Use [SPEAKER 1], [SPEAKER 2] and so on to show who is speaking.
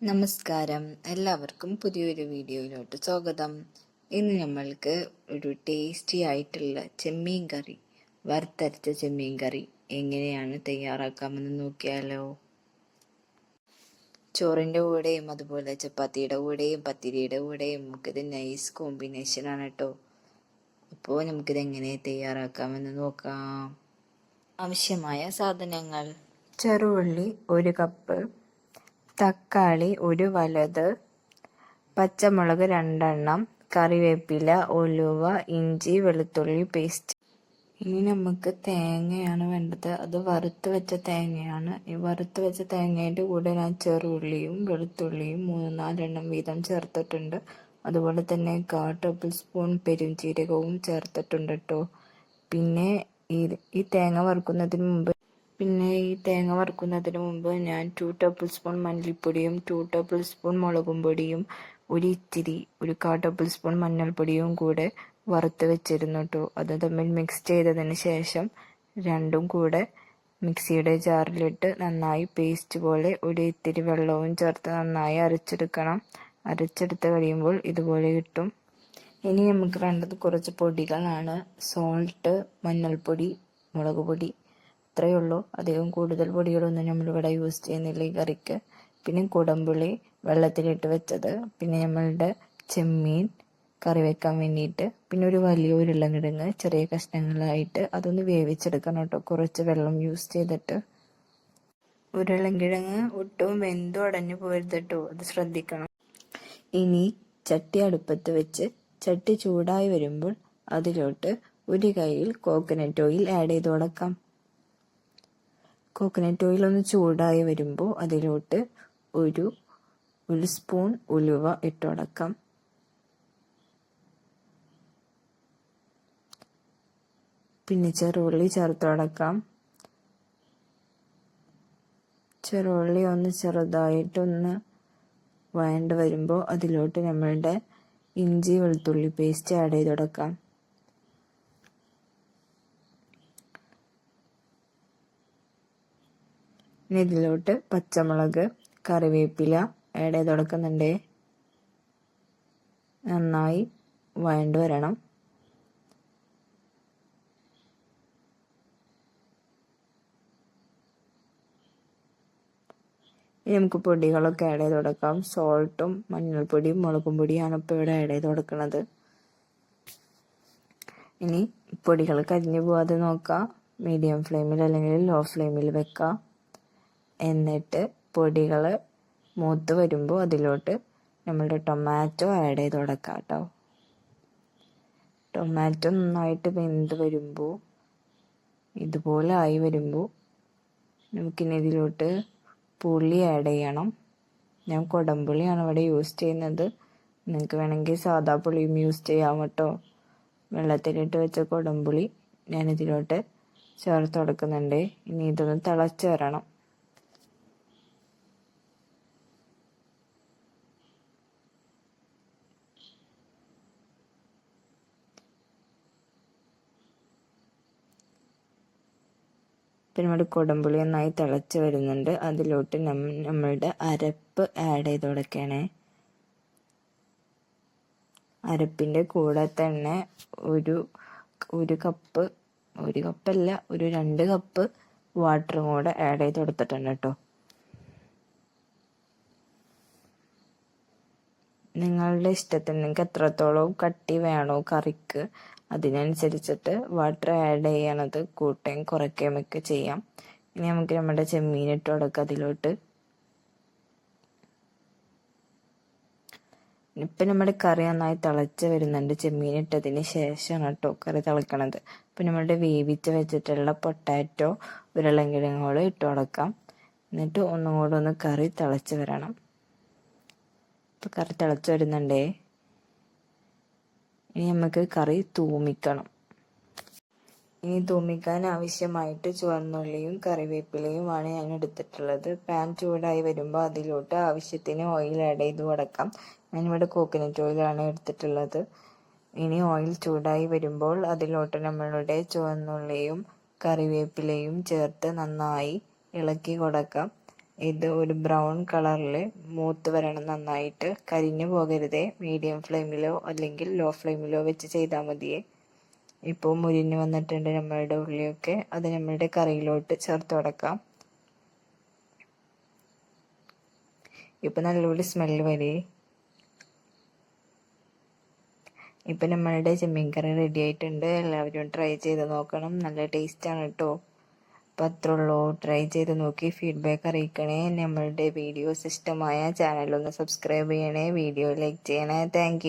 [SPEAKER 1] നമസ്കാരം. എല്ലാവർക്കും പുതിയൊരു വീഡിയോയിലോട്ട് സ്വാഗതം. ഇന്ന് നമ്മൾക്ക് ഒരു ടേസ്റ്റി ആയിട്ടുള്ള ചെമ്മീൻ കറി വറുത്തരച്ച ചെമ്മീൻ കറി എങ്ങനെയാണ് തയ്യാറാക്കാമെന്ന് നോക്കിയാലോ? ചോറിന്റെ കൂടെയും അതുപോലെ ചപ്പാത്തിയുടെ കൂടെയും പത്തിരിയുടെ കൂടെയും നമുക്കിത് നൈസ് കോമ്പിനേഷൻ ആണ് കേട്ടോ അപ്പോൾ നമുക്കിത് എങ്ങനെ തയ്യാറാക്കാമെന്ന് നോക്കാം. ആവശ്യമായ സാധനങ്ങൾ. ചെറുവള്ളി ഒരു കപ്പ് തക്കാളി ഒരു വലുത് പച്ചമുളക് രണ്ടെണ്ണം കറിവേപ്പില ഉലുവ ഇഞ്ചി വെളുത്തുള്ളി പേസ്റ്റ് ഇനി നമുക്ക് തേങ്ങയാണ് വേണ്ടത്. അത് വറുത്ത് വെച്ച തേങ്ങയാണ്. ഈ വറുത്ത് വെച്ച തേങ്ങയുടെ കൂടെ ഞാൻ ചെറുള്ളിയും വെളുത്തുള്ളിയും മൂന്ന് നാലെണ്ണം വീതം ചേർത്തിട്ടുണ്ട്. അതുപോലെ തന്നെ കാ ടേബിൾ സ്പൂൺ പെരുംജീരകവും ചേർത്തിട്ടുണ്ട് കേട്ടോ പിന്നെ ഈ ഈ തേങ്ങ വറുക്കുന്നതിന് മുമ്പ് പിന്നെ ഈ തേങ്ങ വറുക്കുന്നതിന് മുമ്പ് ഞാൻ ടു ടേബിൾ സ്പൂൺ മല്ലിപ്പൊടിയും ടു ടേബിൾ സ്പൂൺ മുളകും പൊടിയും ഒരു ഇത്തിരി ഒരു കാ ടേബിൾ സ്പൂൺ മഞ്ഞൾപ്പൊടിയും കൂടെ വറുത്ത് വെച്ചിരുന്നു കേട്ടോ അത് തമ്മിൽ മിക്സ് ചെയ്തതിന് ശേഷം രണ്ടും കൂടെ മിക്സിയുടെ ജാറിലിട്ട് നന്നായി പേസ്റ്റ് പോലെ ഒരു ഇത്തിരി വെള്ളവും ചേർത്ത് നന്നായി അരച്ചെടുക്കണം. അരച്ചെടുത്ത് കഴിയുമ്പോൾ ഇതുപോലെ കിട്ടും. ഇനി നമുക്ക് വേണ്ടത് കുറച്ച് പൊടികളാണ്. സോൾട്ട് മഞ്ഞൾപ്പൊടി മുളക് പൊടി അത്രയേ ഉള്ളൂ. അധികം കൂടുതൽ പൊടികളൊന്നും നമ്മളിവിടെ യൂസ് ചെയ്യുന്നില്ല ഈ കറിക്ക്. പിന്നെ കുടമ്പുളി വെള്ളത്തിലിട്ട് വെച്ചത്. പിന്നെ നമ്മളുടെ ചെമ്മീൻ കറി വെക്കാൻ വേണ്ടിയിട്ട്. പിന്നെ ഒരു വലിയ ഉരുളക്കിഴങ്ങ് ചെറിയ കഷ്ണങ്ങളായിട്ട് അതൊന്ന് വേവിച്ചെടുക്കണം കേട്ടോ. കുറച്ച് വെള്ളം യൂസ് ചെയ്തിട്ട്. ഉരുളക്കിഴങ്ങ് ഒട്ടും വെന്തും അടഞ്ഞു പോരുത് കേട്ടോ. അത് ശ്രദ്ധിക്കണം. ഇനി ചട്ടി അടുപ്പത്ത് വെച്ച് ചട്ടി ചൂടായി വരുമ്പോൾ അതിലോട്ട് ഒരു കൈയിൽ കോക്കനട്ട് ഓയിൽ ആഡ് ചെയ്ത് കൊടുക്കാം. കോക്കനട്ട് ഓയിൽ ഒന്ന് ചൂടായി വരുമ്പോൾ അതിലോട്ട് ഒരു ഒരു സ്പൂൺ ഉലുവ ഇട്ടുടക്കാം പിന്നെ ചെറുള്ളി ചേർത്തുടക്കാം ചെറുള്ളി ഒന്ന് ചെറുതായിട്ടൊന്ന് വേണ്ട വരുമ്പോൾ അതിലോട്ട് നമ്മളുടെ ഇഞ്ചി വെളുത്തുള്ളി പേസ്റ്റ് ആഡ് ചെയ്ത് ഇനി ഇതിലോട്ട് പച്ചമുളക് കറിവേപ്പില ആഡ് ചെയ്ത് കൊടുക്കുന്നുണ്ട്. നന്നായി വഴണ്ടു വരണം. ഇനി നമുക്ക് പൊടികളൊക്കെ ആഡ് ചെയ്ത് കൊടുക്കാം. സോൾട്ടും മഞ്ഞൾപ്പൊടിയും മുളകും പൊടിയാണ് ഇപ്പോൾ ഇവിടെ ആഡ് ചെയ്ത് കൊടുക്കുന്നത്. ഇനി പൊടികൾ കരിഞ്ഞു പോവാതെ നോക്കാം. മീഡിയം ഫ്ലെയിമിൽ അല്ലെങ്കിൽ ലോ ഫ്ലെയിമിൽ വെക്കാം. എന്നിട്ട് പൊടികൾ മൂത്ത് വരുമ്പോൾ അതിലോട്ട് നമ്മളുടെ ടൊമാറ്റോ ആഡ് ചെയ്ത് കൊടുക്കാം കേട്ടോ ടൊമാറ്റോ നന്നായിട്ട് വെന്ത് വരുമ്പോൾ ഇതുപോലെ ആയി വരുമ്പോൾ നമുക്കിനി ഇതിലോട്ട് പുളി ആഡ് ചെയ്യണം. ഞാൻ കുടംപുളിയാണ് ഇവിടെ യൂസ് ചെയ്യുന്നത്. നിങ്ങൾക്ക് വേണമെങ്കിൽ സാധാ പുളിയും യൂസ് ചെയ്യാം കേട്ടോ. വെള്ളത്തിലിട്ട് വെച്ച കുടംപുളി ഞാനിതിലോട്ട് ചേർത്ത് കൊടുക്കുന്നുണ്ട്. ഇനി ഇതൊന്ന് തിളച്ച് വരണം. നമ്മുടെ കുടംപുളി നന്നായി തിളച്ച് വരുന്നുണ്ട്. അതിലോട്ട് നമ്മളുടെ അരപ്പ് ആഡ് ചെയ്ത് കൊടുക്കണേ അരപ്പിന്റെ കൂടെ തന്നെ ഒരു ഒരു കപ്പ് ഒരു കപ്പല്ല ഒരു രണ്ട് കപ്പ് വാട്ടറും കൂടെ ആഡ് ചെയ്ത് കൊടുത്തിട്ടുണ്ട് കേട്ടോ നിങ്ങളുടെ ഇഷ്ടത്തിന് നിങ്ങൾക്ക് എത്രത്തോളം കട്ടി വേണോ കറിക്ക് അതിനനുസരിച്ചിട്ട് വാട്ടർ ആഡ് ചെയ്യണത് കൂട്ടുകയും കുറയ്ക്കുകയും ഒക്കെ ചെയ്യാം. ഇനി നമുക്ക് നമ്മുടെ ചെമ്മീൻ ഇട്ട് കൊടുക്കാം അതിലോട്ട്. ഇപ്പം നമ്മുടെ കറി നന്നായി തിളച്ച് വരുന്നുണ്ട്. ചെമ്മീൻ ഇട്ടതിന് ശേഷമാണ് കേട്ടോ കറി തിളക്കണത്. അപ്പം നമ്മുടെ വേവിച്ച് വെച്ചിട്ടുള്ള പൊട്ടാറ്റോ ഉരുളൻകിഴങ്ങോട് ഇട്ട് കൊടുക്കാം. എന്നിട്ട് ഒന്നും കൂടെ ഒന്ന് കറി തിളച്ച് വരണം. ഇപ്പം കറി തിളച്ച് വരുന്നുണ്ടേ. ഇനി നമുക്ക് കറി തൂമിക്കണം. ഇനി തൂമിക്കാൻ ആവശ്യമായിട്ട് ചുവന്നുള്ളിയും കറിവേപ്പിലയുമാണ് ഞാൻ എടുത്തിട്ടുള്ളത്. പാൻ ചൂടായി വരുമ്പോൾ അതിലോട്ട് ആവശ്യത്തിന് ഓയിൽ ആഡ് ചെയ്ത് കൊടുക്കാം. ഞാനിവിടെ കോക്കനട്ട് ഓയിലാണ് എടുത്തിട്ടുള്ളത്. ഇനി ഓയിൽ ചൂടായി വരുമ്പോൾ അതിലോട്ട് നമ്മളുടെ ചുവന്നുള്ളിയും കറിവേപ്പിലയും ചേർത്ത് നന്നായി ഇളക്കി കൊടുക്കാം. ഇത് ഒരു ബ്രൗൺ കളറിൽ മൂത്ത് വരണം നന്നായിട്ട്. കരിഞ്ഞു പോകരുതേ. മീഡിയം ഫ്ലെയിമിലോ അല്ലെങ്കിൽ ലോ ഫ്ലെയിമിലോ വെച്ച് ചെയ്താൽ മതിയേ. ഇപ്പോൾ മുരിഞ്ഞ് വന്നിട്ടുണ്ട് നമ്മളുടെ ഉള്ളിയൊക്കെ. അത് നമ്മളുടെ കറിയിലോട്ട് ചേർത്ത് കൊടുക്കാം ഇപ്പം നല്ലപോലെ സ്മെല്ല് വരേ. ഇപ്പം നമ്മളുടെ ചെമ്മീൻ കറി റെഡി ആയിട്ടുണ്ട്. എല്ലാവരും ട്രൈ ചെയ്ത് നോക്കണം. നല്ല ടേസ്റ്റാണ് കേട്ടോ അപ്പം അത്രേ ട്രൈ ചെയ്ത് നോക്കി ഫീഡ്ബാക്ക് അറിയിക്കണേ. നമ്മളുടെ വീഡിയോസ് ഇഷ്ടമായ ചാനൽ ഒന്ന് സബ്സ്ക്രൈബ് ചെയ്യണേ. വീഡിയോ ലൈക്ക് ചെയ്യണേ. താങ്ക്